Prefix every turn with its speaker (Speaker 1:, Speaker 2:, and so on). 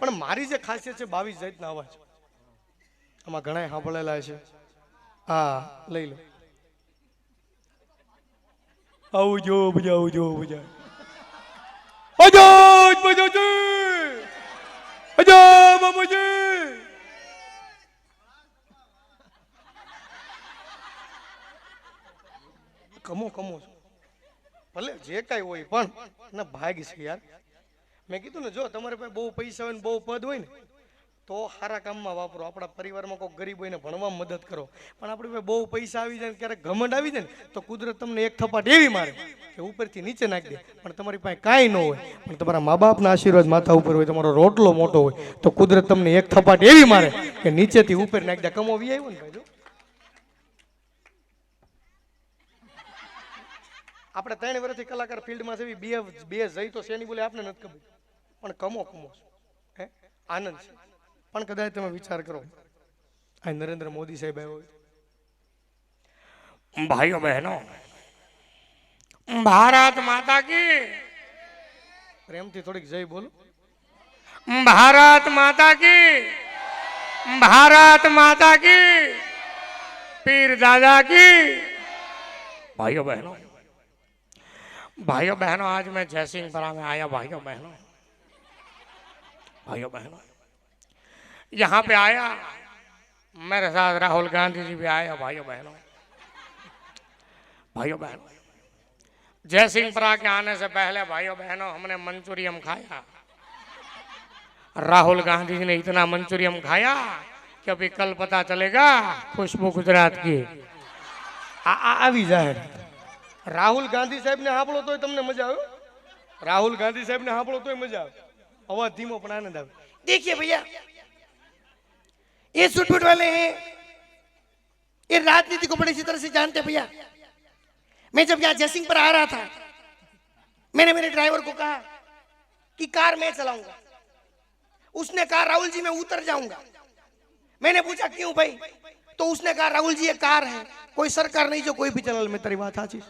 Speaker 1: પણ મારી જે ખાસિયત છે બાવીસ જાતના અવાજ આમાં ઘણા સાંભળેલા છે. હા, લઈ લો. આવજો બજા આવજો બજા અજા કમો કમો ભલે જે કાંઈ હોય, પણ ભાગ છે યાર. મેં કીધું ને, જો તમારી પાસે બહુ પૈસા હોય ને, બહુ પદ હોય ને, તો સારા કામમાં વાપરો. આપણા પરિવારમાં કોઈ ગરીબ હોય ને ભણવામાં મદદ કરો. પણ આપણી પાસે બહુ પૈસા આવી જાય ને, ક્યારેક ઘમંડ આવી જાય ને, તો કુદરત તમને એક થપાટ એવી મારે કે ઉપરથી નીચે નાખી દે. પણ તમારી પાસે કાંઈ ન હોય, પણ તમારા મા બાપના આશીર્વાદ માથા ઉપર હોય, તમારો રોટલો મોટો હોય, તો કુદરત તમને એક થપાટ એવી મારે કે નીચેથી ઉપર નાખી દે. કમો વી આવ્યો ને ભાઈ. આપણે ત્રણ વર્ષથી કલાકાર ફિલ્ડમાં છે બે બે જઈ તો શેની બોલે આપણે નથી ખબર. પણ કમો કમો છો. હે આનંદ છે પણ કદાચ તમે વિચાર કરો આ નરેન્દ્ર મોદી સાહેબ આવ્યો હોય
Speaker 2: भाइयों बहनों भारत माता की
Speaker 1: પ્રેમથી થોડીક જય બોલો
Speaker 2: भारत माता की भारत माता की पीर दादा की भाइयों बहनों भाइयों बहनों आज मैं जयसिंहपुरा में आया भाइयों बहनों भाइयों बहनों यहाँ पे आया मेरे साथ राहुल गांधी जी भी आया भाइयों बहनों भाइयों बहनों जयसिंहपुरा के आने से पहले भाइयों बहनों हमने मंचूरियम खाया राहुल गांधी जी ने इतना मंचूरियम खाया कि अभी कल पता चलेगा खुशबू गुजरात की
Speaker 1: આ આ આવી જાહેર રાહુલ ગાંધી સાહેબને સાંભળો તોય તમને મજા આવે રાહુલ ગાંધી સાહેબને સાંભળો તોય મજા આવે धीमो पण आनंद आवे
Speaker 3: देखिए भैया, ये सुटबुट वाले हैं। ये राजनीति को बड़े अच्छी तरह से जानते भैया। मैं जब यहाँ जयसिंह पर आ रहा था, मैंने मेरे ड्राइवर को कहा कि कार मैं चलाऊँगा। उसने कहा, राहुल जी, मैं उतर जाऊँगा। मैंने पूछा, क्यों भाई? तो उसने कहा, राहुल जी, ये कार है। कोई सरकार नहीं, जो कोई भी चैनल में तेरी बात आ चीज़